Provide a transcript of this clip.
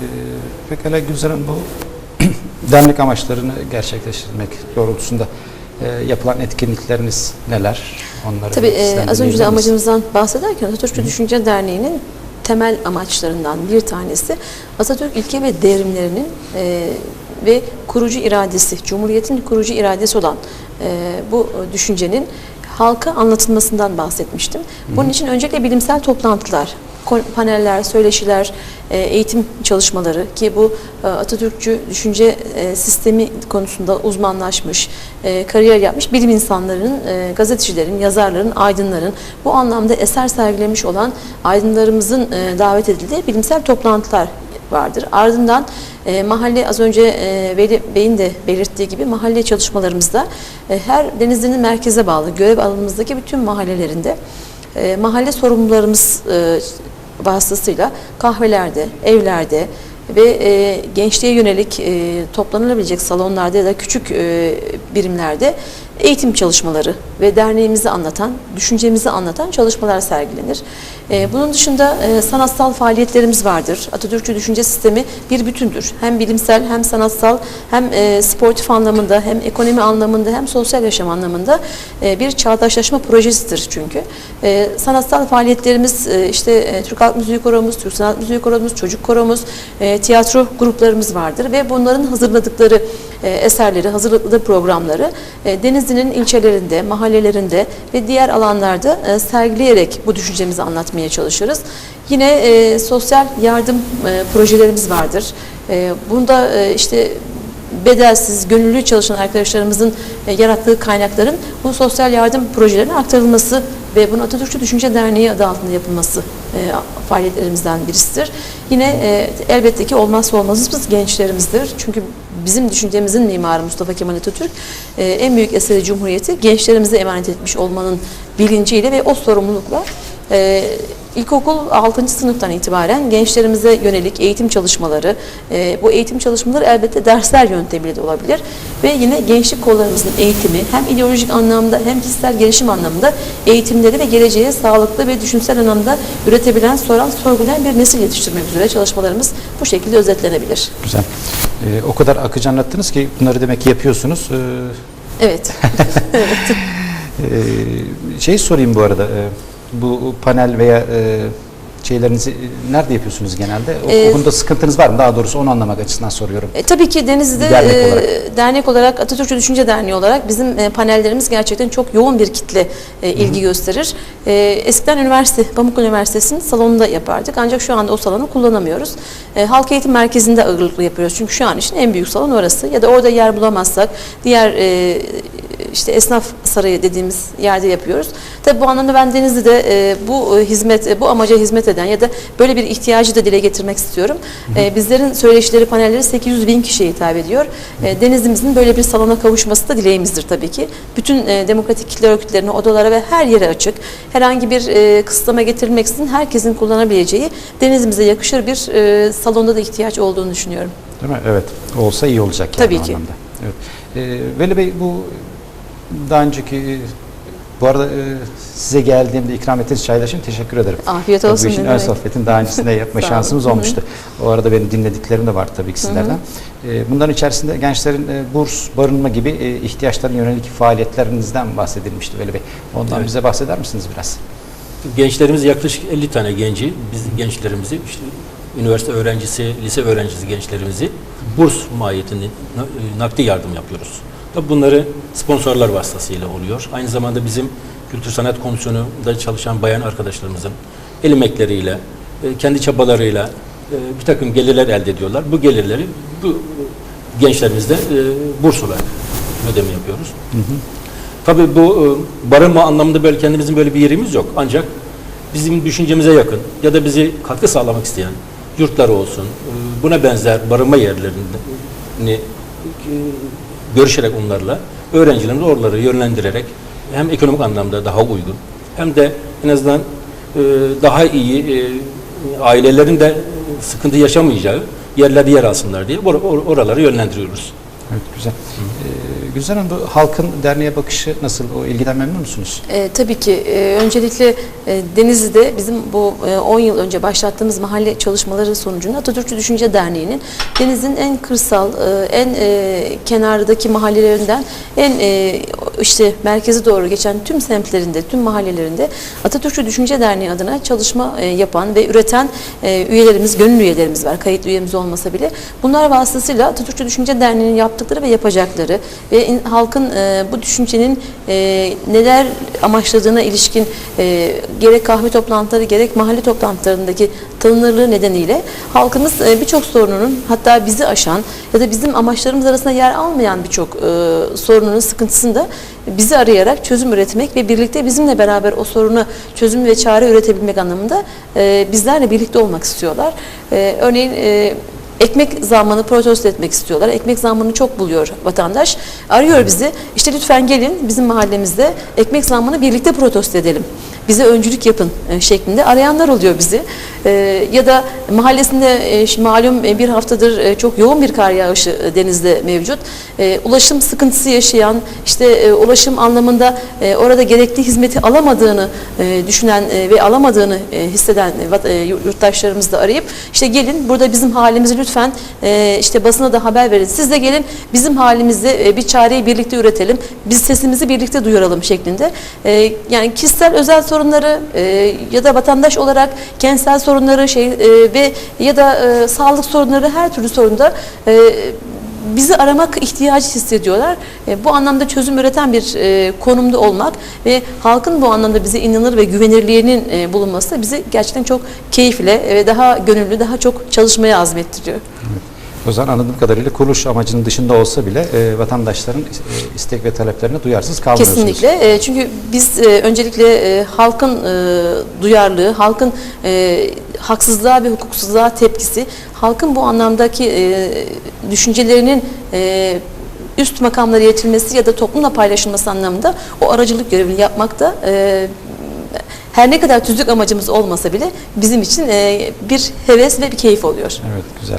Ee, pekala Gülzar Hanım bu dernek amaçlarını gerçekleştirmek doğrultusunda e, yapılan etkinlikleriniz neler? Onları Tabii e, az önce de amacımızdan bahsederken Atatürkçü Düşünce Derneği'nin temel amaçlarından bir tanesi Atatürk ilke ve devrimlerinin e, ve kurucu iradesi, Cumhuriyet'in kurucu iradesi olan e, bu düşüncenin halka anlatılmasından bahsetmiştim. Bunun için öncelikle bilimsel toplantılar, paneller, söyleşiler, e, eğitim çalışmaları ki bu e, Atatürkçü düşünce e, sistemi konusunda uzmanlaşmış, kariyer yapmış bilim insanlarının, gazetecilerin, yazarların, aydınların bu anlamda eser sergilemiş olan aydınlarımızın davet edildiği bilimsel toplantılar vardır. Ardından e, mahalle az önce e, Veli Bey'in de belirttiği gibi mahalle çalışmalarımızda e, her Denizli'nin merkeze bağlı görev alanımızdaki bütün mahallelerinde e, mahalle sorumlularımız e, vasıtasıyla kahvelerde, evlerde ve e, gençliğe yönelik e, toplanılabilecek salonlarda ya da küçük e, birimlerde eğitim çalışmaları ve derneğimizi anlatan, düşüncemizi anlatan çalışmalar sergilenir. E, bunun dışında e, sanatsal faaliyetlerimiz vardır. Atatürkçü düşünce sistemi bir bütündür. Hem bilimsel hem sanatsal hem e, sportif anlamında hem ekonomi anlamında hem sosyal yaşam anlamında e, bir çağdaşlaşma projesidir çünkü. Sanatsal faaliyetlerimiz işte Türk Halk Müziği Koromuz, Türk Sanat Müziği Koromuz, Çocuk Koromuz, tiyatro gruplarımız vardır ve bunların hazırladıkları eserleri, hazırladıkları programları e, Denizli'nin ilçelerinde, mahallelerinde ve diğer alanlarda e, sergileyerek bu düşüncemizi anlatmaya çalışırız. Yine e, sosyal yardım e, projelerimiz vardır. E, bunda e, işte bedelsiz, gönüllü çalışan arkadaşlarımızın e, yarattığı kaynakların bu sosyal yardım projelerine aktarılması ve bunun Atatürkçü Düşünce Derneği adı altında yapılması e, faaliyetlerimizden birisidir. Yine e, elbette ki olmazsa olmazımız gençlerimizdir. Çünkü bizim düşüncemizin mimarı Mustafa Kemal Atatürk e, en büyük eseri Cumhuriyeti gençlerimize emanet etmiş olmanın bilinciyle ve o sorumlulukla e, İlkokul 6. sınıftan itibaren gençlerimize yönelik eğitim çalışmaları, e, bu eğitim çalışmaları elbette dersler yöntemiyle de olabilir ve yine gençlik kollarımızın eğitimi hem ideolojik anlamda hem kişisel gelişim anlamında eğitimleri ve geleceğe sağlıklı ve düşünsel anlamda üretebilen, soran, sorgulayan bir nesil yetiştirmek üzere çalışmalarımız bu şekilde özetlenebilir. Güzel. Ee, o kadar akıcı anlattınız ki bunları demek ki yapıyorsunuz. Ee, Evet. Ee, şey sorayım bu arada. e, Bu panel veya e, şeylerinizi nerede yapıyorsunuz genelde? O, Ee, o konuda sıkıntınız var mı? Daha doğrusu onu anlamak açısından soruyorum. E, tabii ki Denizli'de Dernek e, olarak. dernek olarak Atatürkçü Düşünce Derneği olarak bizim e, panellerimiz gerçekten çok yoğun bir kitle e, ilgi gösterir. E, eskiden üniversite, Pamuk Üniversitesi'nin salonunda yapardık ancak şu anda o salonu kullanamıyoruz. E, Halk Eğitim Merkezi'nde ağırlıklı yapıyoruz çünkü şu an için en büyük salon orası ya da orada yer bulamazsak diğer e, işte esnaf sarayı dediğimiz yerde yapıyoruz. Tabii bu anlamda ben Denizli'de e, bu e, hizmet, e, bu amaca hizmet eden ya da böyle bir ihtiyacı da dile getirmek istiyorum. E, bizlerin söyleşileri, panelleri 800 bin kişiye hitap ediyor. E, Denizli'mizin böyle bir salona kavuşması da dileğimizdir tabii ki. Bütün e, demokratik kitle örgütlerine, odalara ve her yere açık. Herhangi bir e, kısıtlama getirilmeksizin herkesin kullanabileceği Denizli'mize yakışır bir e, salonda da ihtiyaç olduğunu düşünüyorum. Değil mi? Evet. Olsa iyi olacak yani Tabii ki. anlamda. Evet. Ee, Veli Bey bu daha önceki bu arada e, size geldiğimde ikram ettiğiniz çaylar için teşekkür ederim. Afiyet Tabii olsun. Bu işin ön demek. sohbetini daha öncesinde yapma şansımız Hı hı. olmuştu. O arada benim dinlediklerim de var tabii ki sizlerden. Ee, Bunların içerisinde gençlerin e, burs, barınma gibi e, ihtiyaçlarına yönelik faaliyetlerinizden bahsedilmişti Veli Bey. Ondan Evet. bize bahseder misiniz biraz? Gençlerimiz yaklaşık 50 tane genci, biz gençlerimizi, işte üniversite öğrencisi, lise öğrencisi gençlerimizi burs mahiyetinde na- nakdi yardım yapıyoruz. Tabii bunları sponsorlar vasıtasıyla oluyor. Aynı zamanda bizim Kültür Sanat Komisyonu'nda çalışan bayan arkadaşlarımızın el emekleriyle, e, kendi çabalarıyla e, bir takım gelirler elde ediyorlar. Bu gelirleri bu gençlerimizde e, burs olarak ödeme yapıyoruz. Tabii bu barınma anlamında böyle kendimizin böyle bir yerimiz yok. Ancak bizim düşüncemize yakın ya da bizi katkı sağlamak isteyen yurtlar olsun, buna benzer barınma yerlerini görüşerek onlarla öğrencilerimizi oraları yönlendirerek hem ekonomik anlamda daha uygun hem de en azından e, daha iyi e, ailelerin de sıkıntı yaşamayacağı yerlerde yer alsınlar diye or- or- oraları yönlendiriyoruz. Evet güzel. Ee, Gülzar Hanım bu halkın derneğe bakışı nasıl? O ilgiden memnun musunuz? E, tabii ki e, öncelikle e, Denizli'de bizim bu e, 10 yıl önce başlattığımız mahalle çalışmaları sonucunda Atatürkçü Düşünce Derneği'nin Denizli'nin en kırsal, e, en e, kenardaki mahallelerinden en e, işte merkeze doğru geçen tüm semtlerinde, tüm mahallelerinde Atatürkçü Düşünce Derneği adına çalışma e, yapan ve üreten e, üyelerimiz, gönül üyelerimiz var. Kayıtlı üyemiz olmasa bile. Bunlar vasıtasıyla Atatürkçü Düşünce Derneği'nin yaptıkları ve yapacakları ve in- halkın e, bu düşüncenin e, neler amaçladığına ilişkin e, gerek kahve toplantıları gerek mahalle toplantılarındaki tanınırlığı nedeniyle halkımız e, birçok sorununun hatta bizi aşan ya da bizim amaçlarımız arasında yer almayan birçok e, sorunun sıkıntısını da bizi arayarak çözüm üretmek ve birlikte bizimle beraber o soruna çözüm ve çare üretebilmek anlamında e, bizlerle birlikte olmak istiyorlar. E, örneğin e, Ekmek zammını protesto etmek istiyorlar. Ekmek zammını çok buluyor vatandaş. Arıyor bizi. İşte lütfen gelin bizim mahallemizde ekmek zammını birlikte protesto edelim. Bize öncülük yapın e, şeklinde arayanlar oluyor bizi. E, ya da mahallesinde e, malum bir haftadır çok yoğun bir kar yağışı denizde mevcut. Ulaşım sıkıntısı yaşayan, işte ulaşım anlamında orada gerekli hizmeti alamadığını düşünen ve alamadığını hisseden e, vat- e, yurttaşlarımız da arayıp işte gelin burada bizim halimizi lütfen işte basına da haber verin. Siz de gelin bizim halimizde e, bir çareyi birlikte üretelim. Biz sesimizi birlikte duyuralım şeklinde. Yani kişisel özel sorunları e, ya da vatandaş olarak kentsel sorunları şey e, ve ya da e, sağlık sorunları her türlü sorunda e, bizi aramak ihtiyacı hissediyorlar. E, bu anlamda çözüm üreten bir e, konumda olmak ve halkın bu anlamda bize inanır ve güvenirliğinin e, bulunması bizi gerçekten çok keyifle ve daha gönüllü, daha çok çalışmaya azmettiriyor. O zaman anladığım kadarıyla kuruluş amacının dışında olsa bile e, vatandaşların e, istek ve taleplerine duyarsız kalmıyorsunuz. Kesinlikle. E, çünkü biz e, öncelikle e, halkın e, duyarlılığı, halkın e, haksızlığa ve hukuksuzluğa tepkisi, halkın bu anlamdaki e, düşüncelerinin e, üst makamlara iletilmesi ya da toplumla paylaşılması anlamında o aracılık görevini yapmakta e, her ne kadar tüzük amacımız olmasa bile bizim için e, bir heves ve bir keyif oluyor. Evet güzel.